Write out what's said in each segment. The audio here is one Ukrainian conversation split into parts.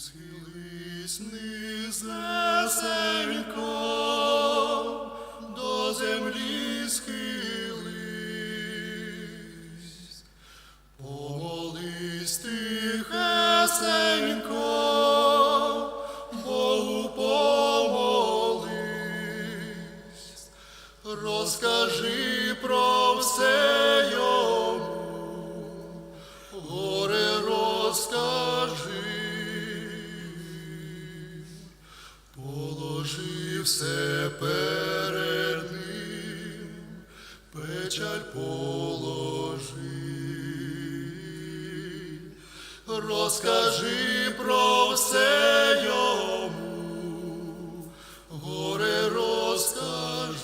Схились низесенько, до землі схились, помолись тихесенько, положи все перед ним, печаль положи, розкажи про все йому, горе розкажи,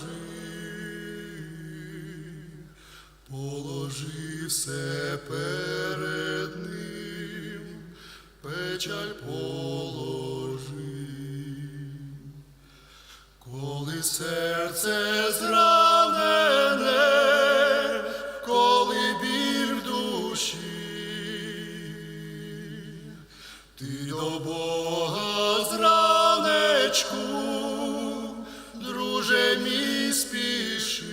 положи все перед ним, печаль положи. Серце зранене, коли біль в душі, ти до Бога зранечку, друже мій спіши,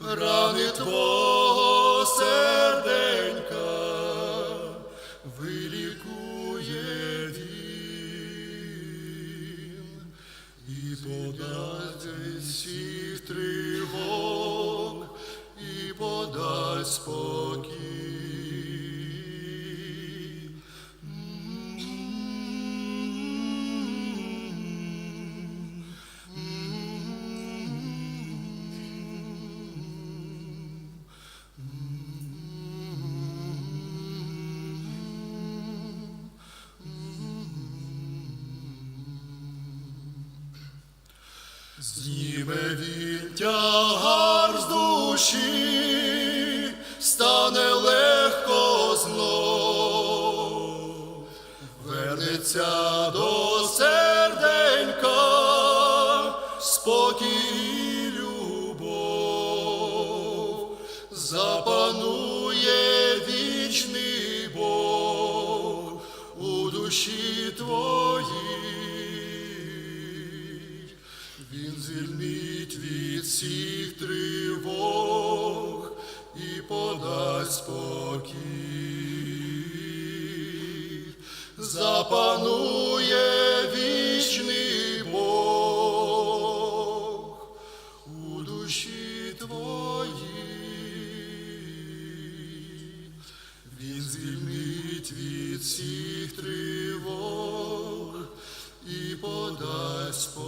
рани твого серденька подасть від всіх тривог, і подасть спокій. Зніме він тягар з душі, стане легко знов, вернеться до Він звільнить від всіх тривог і подасть спокій. Запанує вічний Бог у душі твоїй. Він звільнить від всіх тривог і подасть спокій.